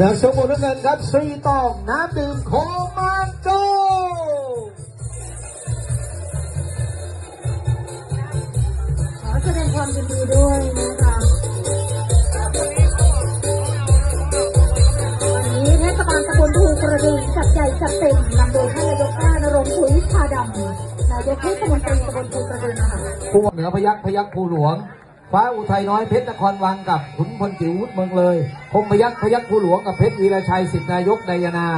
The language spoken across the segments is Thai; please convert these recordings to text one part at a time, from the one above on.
นักชกมุมน้ำเงินครับซีตองน้ำดื่มโคมันโจขอแสดงความยินดีด้วยนะคะวันนี้เทศบาลตำบลภูกระดึงจัดใหญ่จัดเต็มนำโดยท่านนายกป้านรงค์ผุยชาดำนายกเทศมนตรีตำบลภูกระดึงค่ะผู้เหนือพยักพยักภูหลวง ฟ้าอุทัยน้อยเพชรนครวังกับขุนพลจิ๋วเมืองเลยคมพยักพยักภูหลวงกับเพชรวีรชัยสิทธินายกนายนา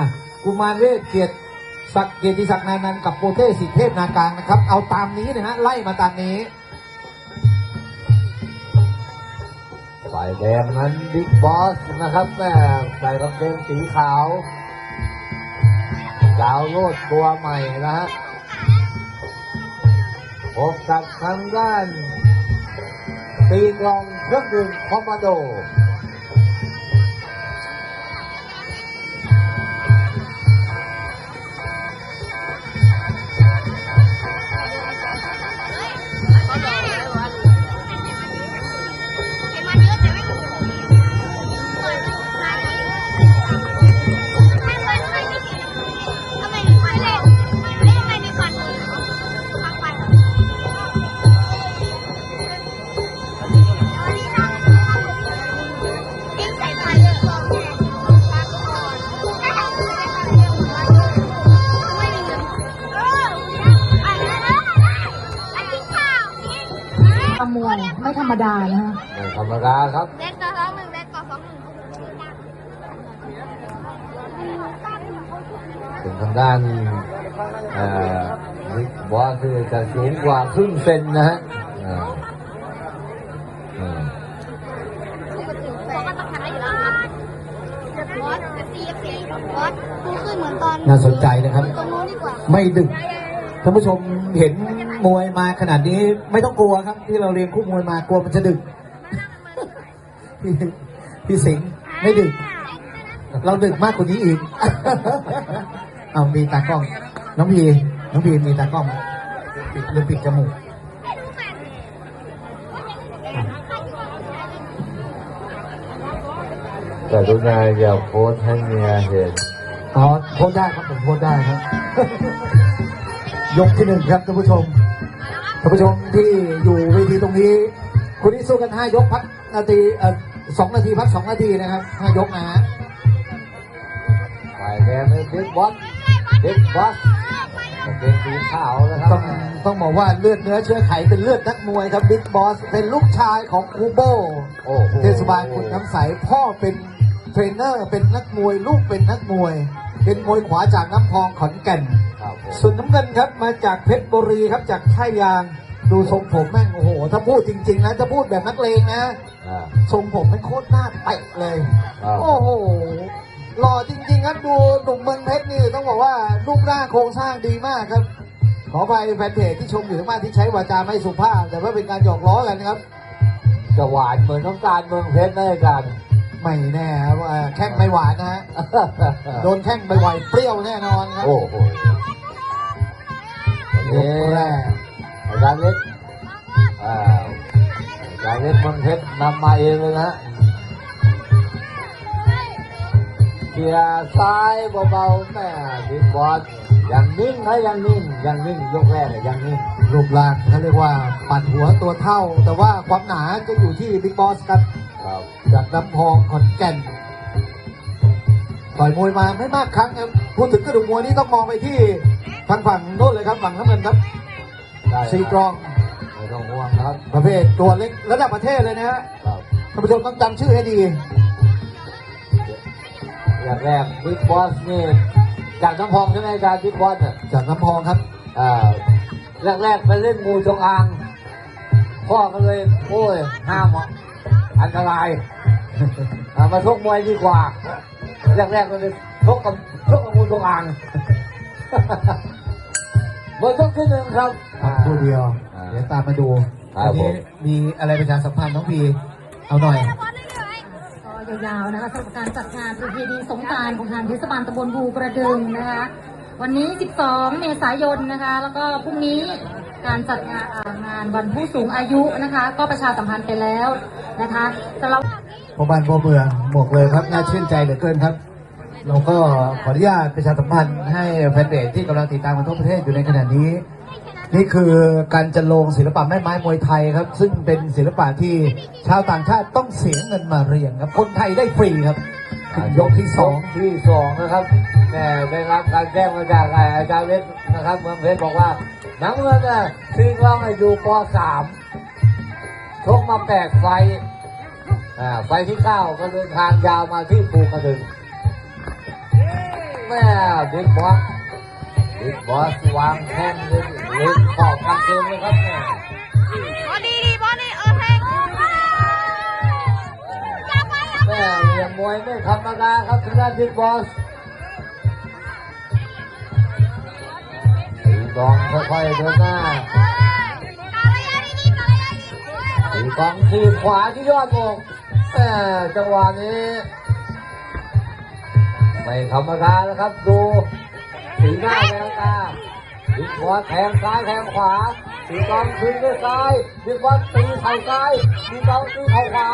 กุมารเวทเกียรติศักดิ์เกียรติศักดิ์นานันกับโปเต้สิทธิเทพนากลางนะครับ เอาตามนี้นะฮะไล่มาตามนี้ฝ่ายแดงนั้นบิ๊กบอสนะครับแม่ใส่กางเกงสีขาวดาวโลดตัวใหม่นะฮะพบกับทางด้าน ตีกลอง เครื่องดื่มคอมมานโดขมวยไม่ธรรมดานะคะไม่ธรรมดาครับเด็กต่อสองหนึ่งเด็กต่อสองหนึ่งถึงทางด้านเอ่อบิ๊กบอสคือจะสูงกว่าครึ่งเซนนะฮะอ่าอืมเขาก็ต้องทำได้อยู่แล้วครับบอสซีเอฟซีบอสดูขึ้นเหมือนตอนน่าสนใจนะครับตรงนู้นดีกว่าไม่ดึกท่านผู้ชมเห็น มวยมาขนาดนี้ไม่ต้องกลัวครับ ที่เราเรียนคู่มวยมากลัวมันจะดึก พี่พี่สิงห์ไม่ดึก เราดึกมากกว่านี้อีก เอามีตากล้อง น้องพีน้องพีมีตากล้องปิดหรือปิดจมูกแต่ดูนายอย่าโพสต์ให้เมียเห็นอ๋อโพสต์ได้ครับผมโพสต์ได้ครับ ยกที่หนึ่งครับท่านผู้ชม ท่านผู้ชมที่อยู่เวทีตรงนี้คุณที่สู้กันห้ายกพักนาทีเอ่อสองนาทีพักสองนาทีนะครับห้ายกนะฮะฝ่ายแดงนี่บิ๊กบอสบิ๊กบอสกางเกงสีขาวนะครัต้บองต้องบอกว่าเลือดเนื้อเชื้อไขเป็นเลือดนักมวยครับบิ๊กบอสเป็นลูกชายของคูโบ โอ้โหเทศบาลขุนน้ำใสพ่อเป็นเทรนเนอร์เป็นนักมวย ลูกเป็นนักมวย เป็นมวยขวาจากน้ำพองขอนแก่นครับผมส่วนน้ำเงินครับมาจากเพชรบุรีครับจากท่ายาง ดูทรงผมแม่งโอ้โห ถ้าพูดจริง ๆ นะถ้าพูดแบบนักเลงนะอ่าทรงผมมันโคตรหน้าเตะเลยครับโอ้โหหล่อจริง ๆ ครับดูหนุ่มเมืองเพชรนี่ต้องบอกว่ารูปร่างโครงสร้างดีมากครับ ขอไปแฟนเพจที่ชมอยู่ทางบ้านที่ใช้วาจาไม่สุภาพ แต่ว่าเป็นการหยอกล้อกันนะครับจะหวานเหมือนน้ำตาลเมืองเพชรได้กัน ไม่แน่ครับว่าแข้งไม่หวานนะฮะ โดนแข้งไปไหวๆเปรี้ยวแน่นอนครับโอ้โหยกแรกอาจารย์เล็กอ่าอาจารย์เล็กเมืองเพชรนำมาเองเลยนะฮะเกียร์ซ้ายเบาๆแม่บิ๊กบอสยังนิ่งนะยังนิ่งยังนิ่งยกแรกเนี่ยยังนิ่งรูปร่างเขาเรียกว่าปัดหัวตัวเท่า แต่ว่าความหนาจะอยู่ที่บิ๊กบอสครับ ครับจากลำพองขอนแก่นต่อยมวยมาไม่มากครั้งครับพูดถึงกระดูกมวยนี่ต้องมองไปที่ทางฝั่งโน้นเลยครับฝั่งน้ำเงินครับได้ซีกรองไม่ต้องห่วงนะครับ ประเภทตัวเล็กระดับประเทศเลยนะฮะครับท่านผู้ชมต้องจำชื่อให้ดีอย่างแรกบิ๊กบอสนี่จากน้ำพองใช่ไหมอาจารย์บิ๊กบอสเนี่ยจากน้ำพองครับอ่าแรกๆไปเล่นงูจงอางพ่อก็เลยโอ้ยห้ามอะ อันตรายอ่ามาชกมวยดีกว่าแรกๆก็เลยชกกับชกกับงูจงอางมวยชกที่หนึ่งครับครับคู่เดียวอ่าเดี๋ยวตามมาดูครับอันนี้ผมมีอะไรประชาสัมพันธ์น้องพีเอาหน่อยก็ยาวๆนะคะสำหรับการจัดงานประเพณีสงกรารของทางเทศบาลตำบลภูกระดึงนะคะวันนี้ 12 เมษายนนะคะ แล้วก็พรุ่งนี้ การจัดงานงานวันผู้สูงอายุนะคะ ก็ประชาสัมพันธ์ไปแล้วนะคะสำหรับพ่อบ้านพ่อเมืองบอกเลยครับน่าชื่นใจเหลือเกินครับ เราก็ขออนุญาตประชาสัมพันธ์ให้แฟนเพจที่กำลังติดตามกันทั่วประเทศอยู่ในขณะนี้ นี่คือการจัดลงศิลปะแม่ไม้มวยไทยครับ ซึ่งเป็นศิลปะที่ชาวต่างชาติต้องเสียเงินมาเรียนครับคนไทยได้ฟรีครับ ยกที่สองที่สองนะครับแหม่ได้รับการแจ้งมาจากอาจารย์เล็กนะครับเมืองเพชรบอกว่าน้ำเงินน่ะซีกล้องให้อยู่ป .3 ชกมาแปดไฟล์อ่าไฟล์ที่เก้าก็เดินทางยาวมาที่ภูกระดึงแม่บิ๊กบอสบิ๊กบอสวางแข้งเล่นเล่นขอบกันเกมเลยครับเนี่ยบอลดีดีบอลนี่เออเพลงจับไว้แม่เรียน มวยไม่ธรรมดาครับทางด้านบิ๊กบอสตีกองค่อยๆเดินหน้าสีกาลยาดีตีกองทีขวาที่ยอดวงแม่จังหวะนี้ไม่ธรรมดาแล้วครับดูสีหน้าแววตา บิ๊กบอสแทงซ้ายแทงขวาตีกองคืนด้วยซ้ายบิ๊กบอสตีเข่าซ้ายตีกองตีเข่าขวา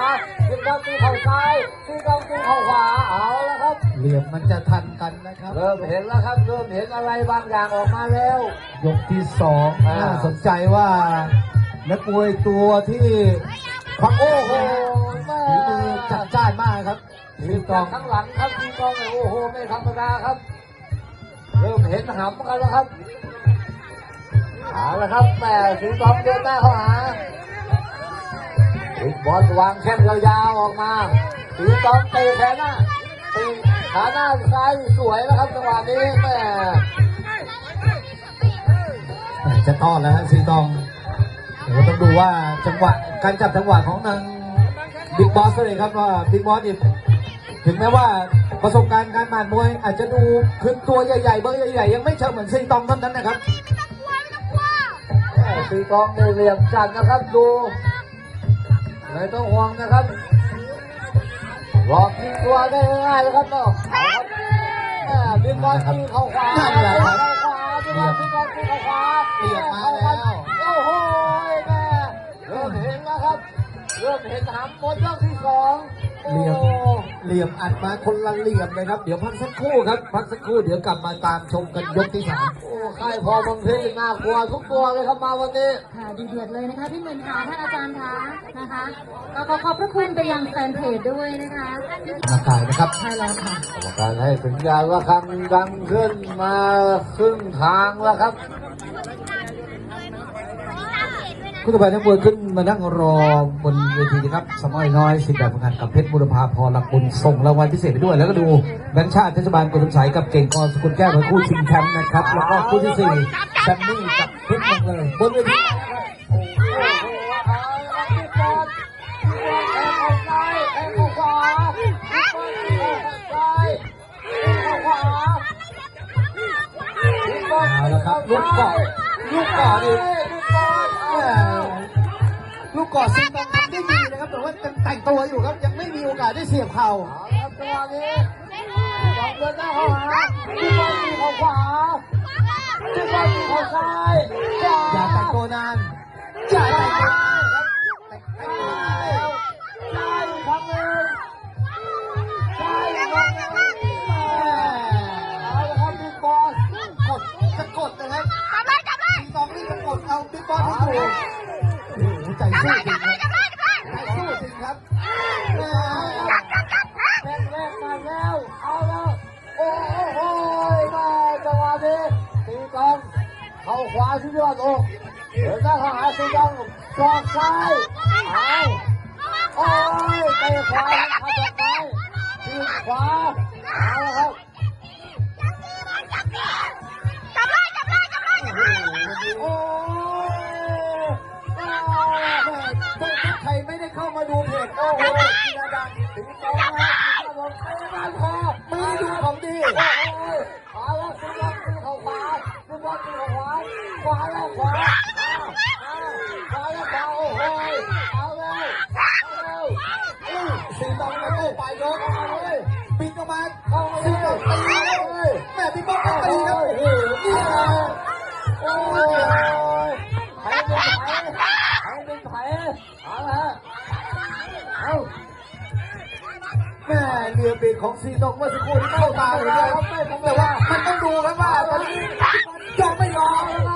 บิ๊กบอสตีเข่าซ้ายตีกองตีเข่าขวาเอาแล้วครับ เหลี่ยมมันจะทันกันนะครับ เริ่มเห็นแล้วครับเริ่มเห็นอะไรบางอย่างออกมาแล้ว ยกที่สองอ่า น่าสนใจว่านักมวยตัวที่ควักโอ้โหแม่ฝีมือจัดจ้านมากครับทีกองข้างหลังครับทีกองเนี่ยโอ้โหไม่ธรรมดาครับ เริ่มเห็นหำกันแล้วครับเอาละครับแม่สีกองเดินหน้าเข้าหาบิ๊กบอสวางแข้งยาวๆออกมาสีกองเตะแขนหน้าตีขาหน้าซ้ายสวยแล้วครับจังหวะนี้แม่จะต้อนแล้วฮะซีตองเดี๋ยวต้องดูว่าจังหวะการจับจังหวะของทางบิ๊กบอสเลยครับว่าบิ๊กบอสนี่ ถึงแม้ว่าประสบการณ์การหมานมวย อาจจะดูคือตัวใหญ่ๆเบอร์ใหญ่ๆยังไม่เชิงเหมือนซีตองเท่านั้นนะครับแม่สีกองเนี่ยเหลี่ยมจัดนะครับดูไม่ต้องห่วงนะครับหลอกทิ้งตัวได้ง่ายๆเลยครับเนาะเอาครับแม่บิ๊กบอสตีเข้าขวานั่นแหละครับเข้าขวาบิ๊กบอสตีเข้าตีเข้าขวาเหลี่ยมมาแล้วโอ้โหแม่เริ่มเห็นแล้วครับ เริ่มเห็นหำหมดยกที่สองโอ้ เหลี่ยมเหลี่ยมอัดมาคนละเหลี่ยมเลยครับ เดี๋ยวพักสักครู่ครับ พักสักครู่เดี๋ยวกลับมาตามชมกันยกที่สามโอ้ค่ายพอบางเพชรน่ากลัวทุกตัวเลยครับมาวันนี้ ค่ะดีเดือดเลยนะคะพี่หมื่นขาท่านอาจารย์คะนะคะก็ขอขอบพระคุณไปยังแฟนเพจด้วยนะคะมากายนะครับใช่แล้วค่ะกรรมการให้สัญญาณว่าคำดังขึ้นมาครึ่งทางแล้วครับ ผู้ต่อไปทั้งมวยขึ้นมานั่งรอบนเวทีนะครับ สมัยน้อยสิบแบบประกันกับเพชรบุรพาพรลักบุญส่งรางวัลพิเศษไปด้วย แล้วก็ดูแบงค์ชาติเทศบาลกุลสายกับเก่งกรสกุลแก้วเป็นคู่ชิงแชมป์นะครับ แล้วก็คู่ที่สี่แซมมี่กับเพชรเมืองเลยบนเวทีนี่แทงเข้าซ้ายแทงเข้าขวาพี่บอลแทงเข้าซ้ายแทงเข้าขวาพี่บอลเอาละครับลูกเกาะลูกเกาะนี่ กเกาะซิงตองทำได้ดีนะครับแต่ว่ายังแต่งตัวอยู่ครับยังไม่มีโอกาสได้เสียบเข่าเอาละครับจังหวะนี้พี่บอลเดินหน้าเข้าหาพี่บอลตีเข้าขวาพี่บอลตีเข้าซ้ายขวาอย่าแต่งตัวนาน ข้าขวาสุดยอดอกเดินหน้าเข้าหาตีกองจอกซ้ายเอาโอ้ยเตะขวาเข้าจอกซ้ายตีขวาเอาละครับ แม่เรือเบกของสีนกเมื่อสักครู่ที่เข้าตาเลยนะครับแต่ว่ามันต้องดูครับว่าตอนนี้ยังไม่ยอมนะครับ